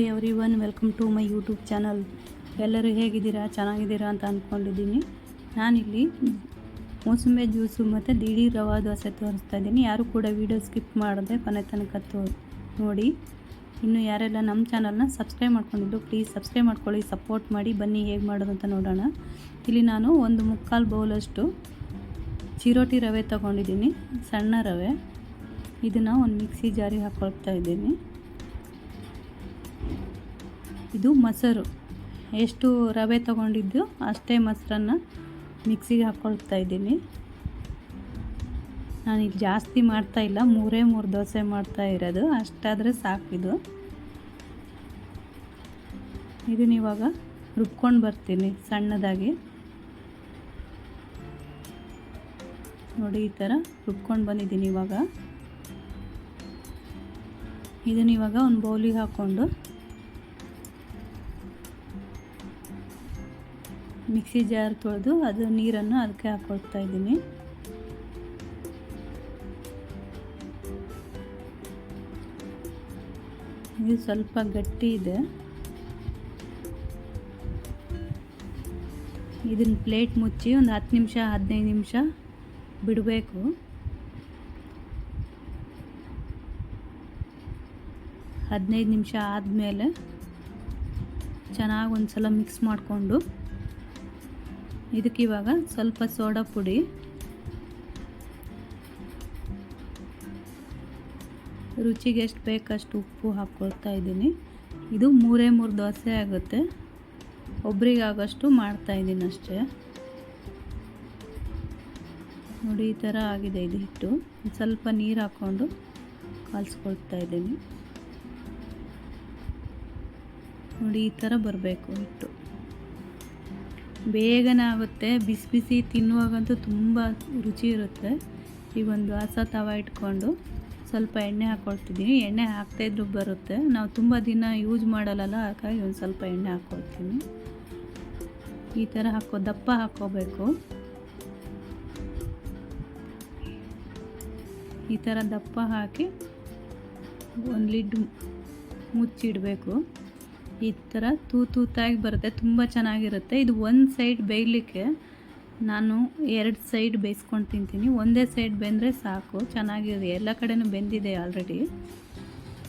Hi everyone welcome to my YouTube channel. ಎಲ್ಲರೂ ಹೇಗಿದ್ದೀರಾ? ಚೆನ್ನಾಗಿದ್ದೀರಾ ಅಂತ ಅಂದ್ಕೊಂಡಿದ್ದೀನಿ. ನಾನಿಲ್ಲಿ ಮೂಸಂಬಿ ಜ್ಯೂಸು ಮತ್ತು ದಿಢೀ ರವಾ ದೋಸೆ ತೋರಿಸ್ತಾ ಇದ್ದೀನಿ. ಯಾರು ಕೂಡ ವೀಡಿಯೋ ಸ್ಕಿಪ್ ಮಾಡದೆ ಕೊನೆ ತನಕ ತೋ ನೋಡಿ. ಇನ್ನು ಯಾರೆಲ್ಲ ನಮ್ಮ ಚಾನಲ್ನ ಸಬ್ಸ್ಕ್ರೈಬ್ ಮಾಡ್ಕೊಂಡಿದ್ದು, ಪ್ಲೀಸ್ ಸಬ್ಸ್ಕ್ರೈಬ್ ಮಾಡ್ಕೊಳ್ಳಿ, ಸಪೋರ್ಟ್ ಮಾಡಿ. ಬನ್ನಿ, ಹೇಗೆ ಮಾಡೋದು ಅಂತ ನೋಡೋಣ. ಇಲ್ಲಿ ನಾನು ಒಂದು ಮುಕ್ಕಾಲು ಬೌಲಷ್ಟು ಚಿರೋಟಿ ರವೆ ತೊಗೊಂಡಿದ್ದೀನಿ. ಸಣ್ಣ ರವೆ. ಇದನ್ನು ಒಂದು ಮಿಕ್ಸಿ ಜಾರಿಗೆ ಹಾಕ್ಕೊಳ್ತಾ ಇದ್ದೀನಿ. ಇದು ಮೊಸರು. ಎಷ್ಟು ರವೆ ತಗೊಂಡಿದ್ದು ಅಷ್ಟೇ ಮೊಸರನ್ನು ಮಿಕ್ಸಿಗೆ ಹಾಕ್ಕೊಳ್ತಾ ಇದ್ದೀನಿ. ಇಲ್ಲಿ ಜಾಸ್ತಿ ಮಾಡ್ತಾ ಇಲ್ಲ, ಮೂರೇ ಮೂರು ದೋಸೆ ಮಾಡ್ತಾ ಇರೋದು, ಅಷ್ಟಾದರೆ ಇದು. ಇದನ್ನ ಇವಾಗ ರುಬ್ಕೊಂಡು ಬರ್ತೀನಿ ಸಣ್ಣದಾಗಿ. ನೋಡಿ, ಈ ಥರ ರುಬ್ಕೊಂಡು ಬಂದಿದ್ದೀನಿ ಇವಾಗ. ಇದನ್ನ ಇವಾಗ ಒಂದು ಬೌಲಿಗೆ ಹಾಕ್ಕೊಂಡು ಮಿಕ್ಸಿ ಜಾರ್ ತೊಳೆದು ಅದು ನೀರನ್ನು ಅದಕ್ಕೆ ಹಾಕ್ಕೊಳ್ತಾ ಇದ್ದೀನಿ. ಇದು ಸ್ವಲ್ಪ ಗಟ್ಟಿ ಇದೆ. ಇದನ್ನು ಪ್ಲೇಟ್ ಮುಚ್ಚಿ ಒಂದು ಹತ್ತು ನಿಮಿಷ, ಹದಿನೈದು ನಿಮಿಷ ಬಿಡಬೇಕು. ಹದಿನೈದು ನಿಮಿಷ ಆದಮೇಲೆ ಚೆನ್ನಾಗಿ ಒಂದು ಸಲ ಮಿಕ್ಸ್ ಮಾಡಿಕೊಂಡು ಇದಕ್ಕೆ ಇವಾಗ ಸ್ವಲ್ಪ ಸೋಡಾ ಪುಡಿ. ರುಚಿಗೆ ಎಷ್ಟು ಬೇಕಷ್ಟು ಉಪ್ಪು ಹಾಕ್ಕೊಳ್ತಾ ಇದ್ದೀನಿ. ಇದು ಮೂರೇ ಮೂರು ದೋಸೆ ಆಗುತ್ತೆ. ಒಬ್ರಿಗಾಗಷ್ಟು ಮಾಡ್ತಾ ಇದ್ದೀನಿ ಅಷ್ಟೇ. ನೋಡಿ, ಈ ಥರ ಆಗಿದೆ ಇದು ಹಿಟ್ಟು. ಸ್ವಲ್ಪ ನೀರು ಹಾಕ್ಕೊಂಡು ಕಾಲ್ಸ್ಕೊಳ್ತಾ ಇದ್ದೀನಿ. ನೋಡಿ, ಈ ಥರ ಬರಬೇಕು ಹಿಟ್ಟು. ಬೇಗನೆ ಆಗುತ್ತೆ ಬಿಸಿ ಬಿಸಿ ತಿನ್ನುವಾಗಂತೂ ತುಂಬ ರುಚಿ ಇರುತ್ತೆ. ಈಗ ಒಂದು ಹಸ ತವ ಇಟ್ಕೊಂಡು ಸ್ವಲ್ಪ ಎಣ್ಣೆ ಹಾಕ್ಕೊಳ್ತಿದ್ದೀನಿ ಎಣ್ಣೆ ಹಾಕ್ತಾಯಿದ್ರು ಬರುತ್ತೆ. ನಾವು ತುಂಬ ದಿನ ಯೂಸ್ ಮಾಡಲ್ಲಲ್ಲ, ಹಾಗಾಗಿ ಒಂದು ಸ್ವಲ್ಪ ಎಣ್ಣೆ ಹಾಕ್ಕೊಳ್ತೀನಿ ಈ ಥರ ಹಾಕೋ, ದಪ್ಪ ಹಾಕ್ಕೋಬೇಕು ಈ ಥರ ದಪ್ಪ ಹಾಕಿ ಒಂದು ಲಿಡ್ ಮುಚ್ಚಿಡಬೇಕು. ಈ ಥರ ತೂ ತೂತಾಗಿ ಬರುತ್ತೆ, ತುಂಬ ಚೆನ್ನಾಗಿರುತ್ತೆ. ಇದು ಒಂದು ಸೈಡ್ ಬೇಯಲಿಕ್ಕೆ ನಾನು ಎರಡು ಸೈಡ್ ಬೇಯಿಸ್ಕೊಂಡು ತಿಂತೀನಿ. ಒಂದೇ ಸೈಡ್ ಬೆಂದರೆ ಸಾಕು ಚೆನ್ನಾಗಿದೆ ಎಲ್ಲ ಕಡೆನೂ ಬೆಂದಿದೆ ಆಲ್ರೆಡಿ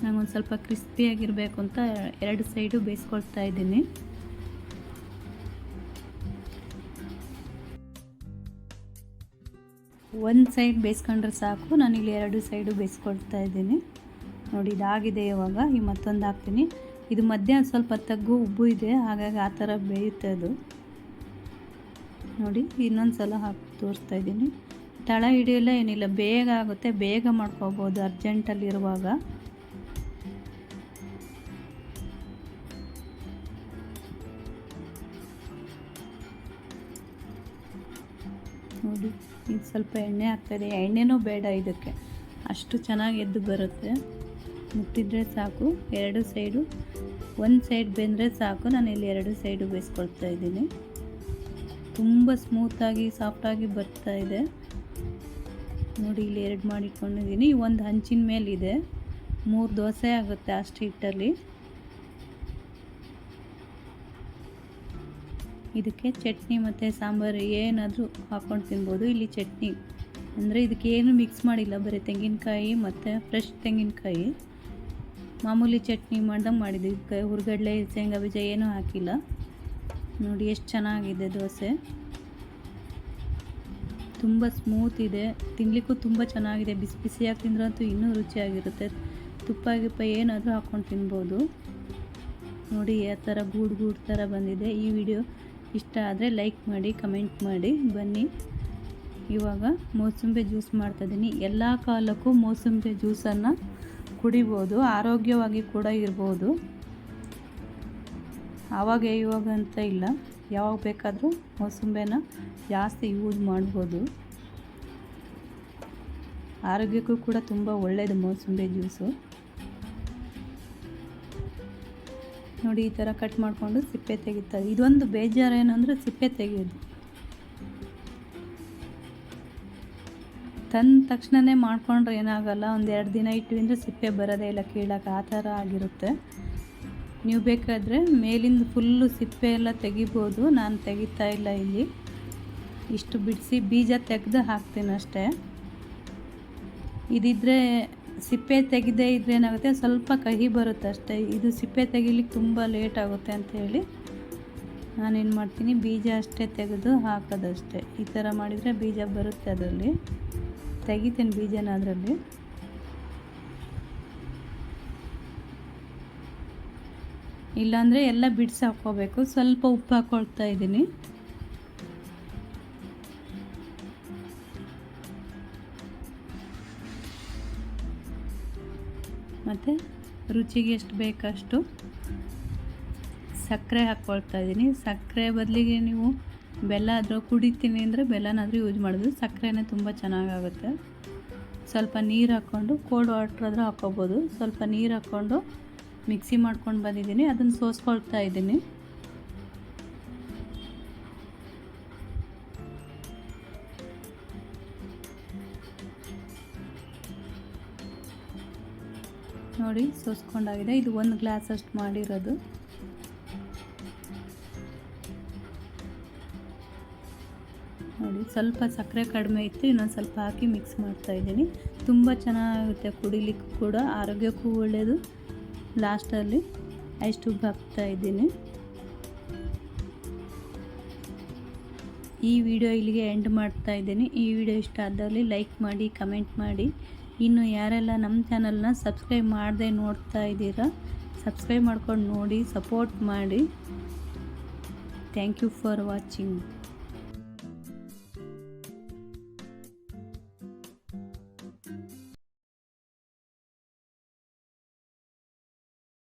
ನಂಗೊಂದು ಸ್ವಲ್ಪ ಕ್ರಿಸ್ಪಿಯಾಗಿರಬೇಕು ಅಂತ ಎರಡು ಸೈಡು ಬೇಯಿಸ್ಕೊಳ್ತಾ ಇದ್ದೀನಿ. ಒಂದು ಸೈಡ್ ಬೇಯಿಸ್ಕೊಂಡ್ರೆ ಸಾಕು, ನಾನಿಲ್ಲಿ ಎರಡು ಸೈಡು ಬೇಯಿಸ್ಕೊಳ್ತಾ ಇದ್ದೀನಿ. ನೋಡಿ, ಇದಾಗಿದೆ ಇವಾಗ. ಈ ಮತ್ತೊಂದು ಹಾಕ್ತೀನಿ. ಇದು ಮಧ್ಯಾಹ್ನ ಸ್ವಲ್ಪ ತಗ್ಗು ಉಬ್ಬು ಇದೆ, ಹಾಗಾಗಿ ಆ ಥರ ಬೇಯುತ್ತೆ ಅದು. ನೋಡಿ, ಇನ್ನೊಂದು ಸಲ ಹಾಕಿ ತೋರಿಸ್ತಾ ಇದ್ದೀನಿ. ತಳ ಹಿಡಿಯಲ್ಲ ಏನಿಲ್ಲ, ಬೇಗ ಆಗುತ್ತೆ, ಬೇಗ ಮಾಡ್ಕೋಬೋದು ಅರ್ಜೆಂಟಲ್ಲಿರುವಾಗ. ನೋಡಿ ಇದು ಸ್ವಲ್ಪ ಎಣ್ಣೆ ಹಾಕ್ತಾಯಿದೆ ಎಣ್ಣೆನೂ ಬೇಡ ಇದಕ್ಕೆ. ಅಷ್ಟು ಚೆನ್ನಾಗಿ ಎದ್ದು ಬರುತ್ತೆ. ಮುಟ್ಟಿದ್ರೆ ಸಾಕು. ಎರಡು ಸೈಡು, ಒಂದು ಸೈಡ್ ಬೆಂದರೆ ಸಾಕು. ನಾನು ಇಲ್ಲಿ ಎರಡು ಸೈಡು ಬೇಯಿಸ್ಕೊಳ್ತಾ ಇದ್ದೀನಿ. ತುಂಬ ಸ್ಮೂತಾಗಿ ಸಾಫ್ಟಾಗಿ ಬರ್ತಾ ಇದೆ. ನೋಡಿ, ಇಲ್ಲಿ ಎರಡು ಮಾಡಿಟ್ಕೊಂಡಿದ್ದೀನಿ. ಒಂದು ಹಂಚಿನ ಮೇಲಿದೆ. ಮೂರು ದೋಸೆ ಆಗುತ್ತೆ ಅಷ್ಟು ಹಿಟ್ಟಲ್ಲಿ. ಇದಕ್ಕೆ ಚಟ್ನಿ ಮತ್ತು ಸಾಂಬಾರು ಏನಾದರೂ ಹಾಕ್ಕೊಂಡು ತಿನ್ಬೋದು. ಇಲ್ಲಿ ಚಟ್ನಿ. ಅಂದರೆ ಇದಕ್ಕೆ ಏನು ಮಿಕ್ಸ್ ಮಾಡಿಲ್ಲ. ಬರೀ ತೆಂಗಿನಕಾಯಿ ಮತ್ತು ಫ್ರೆಶ್ ತೆಂಗಿನಕಾಯಿ. ಮಾಮೂಲಿ ಚಟ್ನಿ ಮಾಡ್ದಂಗೆ ಮಾಡಿದ್ವಿ. ಹುರ್ಗಡ್ಲೆ, ಶೇಂಗಾ ಬೀಜ ಏನೂ ಹಾಕಿಲ್ಲ. ನೋಡಿ ಎಷ್ಟು ಚೆನ್ನಾಗಿದೆ ದೋಸೆ. ತುಂಬ ಸ್ಮೂತ್ ಇದೆ. ತಿನ್ನಲಿಕ್ಕೂ ತುಂಬ ಚೆನ್ನಾಗಿದೆ. ಬಿಸಿ ಬಿಸಿಯಾಗಿ ತಿಂದ್ರಂತೂ ಇನ್ನೂ ರುಚಿಯಾಗಿರುತ್ತೆ. ತುಪ್ಪ ಗಿಪ್ಪ ಏನಾದರೂ ಹಾಕ್ಕೊಂಡು ತಿನ್ಬೋದು. ನೋಡಿ ಯಾವ ಥರ ಗೂಡು ಗೂಡು ಥರ ಬಂದಿದೆ. ಈ ವಿಡಿಯೋ ಇಷ್ಟ ಆದರೆ ಲೈಕ್ ಮಾಡಿ, ಕಮೆಂಟ್ ಮಾಡಿ. ಬನ್ನಿ. ಇವಾಗ ಮೋಸಂಬಿ ಜ್ಯೂಸ್ ಮಾಡ್ತಾಯಿದ್ದೀನಿ ಎಲ್ಲ ಕಾಲಕ್ಕೂ ಮೋಸಂಬಿ ಜ್ಯೂಸನ್ನು ಕುಡಿಬೋದು, ಆರೋಗ್ಯವಾಗಿ ಕೂಡ ಇರ್ಬೋದು. ಆವಾಗ ಇವಾಗ ಅಂತ ಇಲ್ಲ. ಯಾವಾಗ ಬೇಕಾದರೂ ಮೋಸಂಬೆನ ಜಾಸ್ತಿ ಯೂಸ್ ಮಾಡ್ಬೋದು. ಆರೋಗ್ಯಕ್ಕೂ ಕೂಡ ತುಂಬ ಒಳ್ಳೆಯದು ಮೋಸಂಬೆ ಜ್ಯೂಸು. ನೋಡಿ ಈ ಥರ ಕಟ್ ಮಾಡಿಕೊಂಡು ಸಿಪ್ಪೆ ತೆಗಿತಾರೆ. ಇದೊಂದು ಬೇಜಾರು ಏನಂದರೆ ಸಿಪ್ಪೆ ತೆಗೆಯೋದು. ತಂದ ತಕ್ಷಣನೇ ಮಾಡಿಕೊಂಡ್ರೆ ಏನಾಗಲ್ಲ, ಒಂದು ಎರಡು ದಿನ ಇಟ್ಟು ಅಂದರೆ ಸಿಪ್ಪೆ ಬರೋದೇ ಇಲ್ಲ, ಕೀಳಕ್ಕೆ ಆ ಥರ ಆಗಿರುತ್ತೆ. ನೀವು ಬೇಕಾದರೆ ಮೇಲಿಂದ ಫುಲ್ಲು ಸಿಪ್ಪೆ ಎಲ್ಲ ತೆಗಿಬೋದು, ನಾನು ತೆಗಿತಾ ಇಲ್ಲ ಇಲ್ಲಿ. ಇಷ್ಟು ಬಿಡಿಸಿ ಬೀಜ ತೆಗೆದು ಹಾಕ್ತೀನಿ ಅಷ್ಟೇ. ಇದಿದ್ರೆ ಸಿಪ್ಪೆ ತೆಗೆದೇ ಇದ್ರೆ ಏನಾಗುತ್ತೆ, ಸ್ವಲ್ಪ ಕಹಿ ಬರುತ್ತೆ ಅಷ್ಟೇ. ಇದು ಸಿಪ್ಪೆ ತೆಗಿಲಿಕ್ಕೆ ತುಂಬ ಲೇಟ್ ಆಗುತ್ತೆ ಅಂತ ಹೇಳಿ ನಾನೇನು ಮಾಡ್ತೀನಿ, ಬೀಜ ಅಷ್ಟೇ ತೆಗೆದು ಹಾಕೋದಷ್ಟೇ. ಈ ಥರ ಮಾಡಿದರೆ ಬೀಜ ಬರುತ್ತೆ ಅದರಲ್ಲಿ. ತೆಗಿತೀನಿ ಬೀಜನ ಅದರಲ್ಲಿ. ಇಲ್ಲಾಂದರೆ ಎಲ್ಲ ಬಿಡಿಸಿ ಹಾಕ್ಕೋಬೇಕು. ಸ್ವಲ್ಪ ಉಪ್ಪು ಹಾಕ್ಕೊಳ್ತಾ ಇದ್ದೀನಿ. ಮತ್ತು ರುಚಿಗೆ ಎಷ್ಟು ಬೇಕಷ್ಟು ಸಕ್ಕರೆ ಹಾಕ್ಕೊಳ್ತಾ ಇದ್ದೀನಿ. ಸಕ್ಕರೆ ಬದಲಿಗೆ ನೀವು ಬೆಲ್ಲ ಆದರೂ ಕುಡಿತೀನಿ ಅಂದರೆ ಬೆಲ್ಲನಾದರೂ ಯೂಸ್ ಮಾಡೋದು. ಸಕ್ಕರೆನೇ ತುಂಬ ಚೆನ್ನಾಗಾಗುತ್ತೆ. ಸ್ವಲ್ಪ ನೀರು ಹಾಕ್ಕೊಂಡು ಕೋಲ್ಡ್ ವಾಟ್ರ್ ಆದರೂ ಹಾಕ್ಕೋಬೋದು. ಸ್ವಲ್ಪ ನೀರು ಹಾಕ್ಕೊಂಡು ಮಿಕ್ಸಿ ಮಾಡ್ಕೊಂಡು ಬಂದಿದ್ದೀನಿ. ಅದನ್ನು ಸೋಸ್ಕೊಳ್ತಾ ಇದ್ದೀನಿ. ನೋಡಿ ಸೋಸ್ಕೊಂಡಾಗಿದೆ. ಇದು ಒಂದು ಗ್ಲಾಸ್ ಅಷ್ಟು ಮಾಡಿರೋದು. ನೋಡಿ, ಸ್ವಲ್ಪ ಸಕ್ಕರೆ ಕಡಿಮೆ ಇತ್ತು, ಇನ್ನೊಂದು ಸ್ವಲ್ಪ ಹಾಕಿ ಮಿಕ್ಸ್ ಮಾಡ್ತಾ ಇದ್ದೀನಿ. ತುಂಬ ಚೆನ್ನಾಗಿರುತ್ತೆ ಕುಡಿಲಿಕ್ಕೂ ಕೂಡ, ಆರೋಗ್ಯಕ್ಕೂ ಒಳ್ಳೆಯದು ಲಾಸ್ಟಲ್ಲಿ ಐಸ್ ಟ್ಯೂಬ್ ಹಾಕ್ತಾ ಇದ್ದೀನಿ. ಈ ವಿಡಿಯೋ ಇಲ್ಲಿಗೆ ಎಂಡ್ ಮಾಡ್ತಾ ಇದ್ದೀನಿ. ಈ ವಿಡಿಯೋ ಇಷ್ಟ ಆದಲ್ಲಿ ಲೈಕ್ ಮಾಡಿ ಕಮೆಂಟ್ ಮಾಡಿ. ಇನ್ನು ಯಾರೆಲ್ಲ ನಮ್ಮ ಚಾನಲ್ನ ಸಬ್ಸ್ಕ್ರೈಬ್ ಮಾಡದೆ ನೋಡ್ತಾ ಇದ್ದೀರಾ ಸಬ್ಸ್ಕ್ರೈಬ್ ಮಾಡ್ಕೊಂಡು ನೋಡಿ ಸಪೋರ್ಟ್ ಮಾಡಿ. Thank you for watching